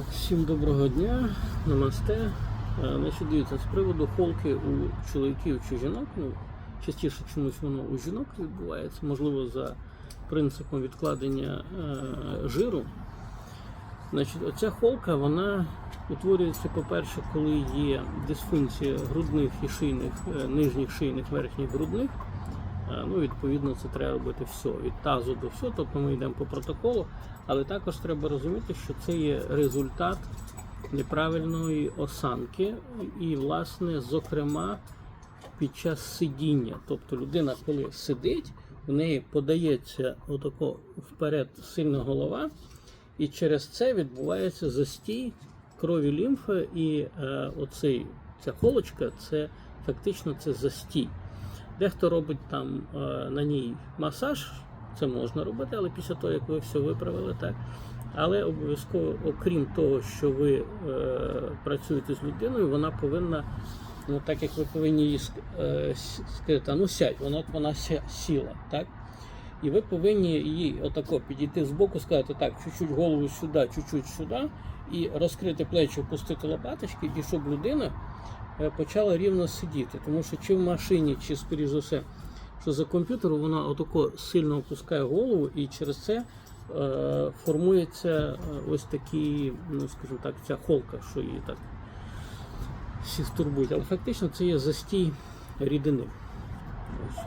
Так, всім доброго дня, намасте. Е, Значить, дивіться, з приводу холки у чоловіків чи жінок, ну, частіше чомусь воно у жінок відбувається, можливо, за принципом відкладення е, жиру. Значить, оця холка, вона утворюється, по-перше, коли є дисфункція грудних і шийних, е, нижніх шийних, верхніх грудних. Ну, відповідно, це треба робити все від тазу до всього, тобто ми йдемо по протоколу, але також треба розуміти, що це є результат неправильної осанки, і, власне, зокрема, під час сидіння. Тобто людина, коли сидить, в неї подається отако вперед сильна голова, і через це відбувається застій крові лімфи, і е, оцей, ця холочка це фактично це застій. Дехто робить там е, на ній масаж, це можна робити, але після того, як ви все виправили, так. Але обов'язково, окрім того, що ви е, працюєте з людиною, вона повинна, ну так як ви повинні її е, сказати, ну сядь, вона вона сіла, так? І ви повинні їй отако підійти з боку, сказати так, чуть-чуть голову сюди, чуть-чуть сюди, і розкрити плечі, опустити лопаточки, і щоб людина е, почала рівно сидіти. Тому що чи в машині, чи скоріш за все, що за комп'ютером вона отако сильно опускає голову, і через це е, формується е, ось такий, ну скажімо так, ця холка, що її так всіх турбує. Але фактично це є застій рідини. Ось.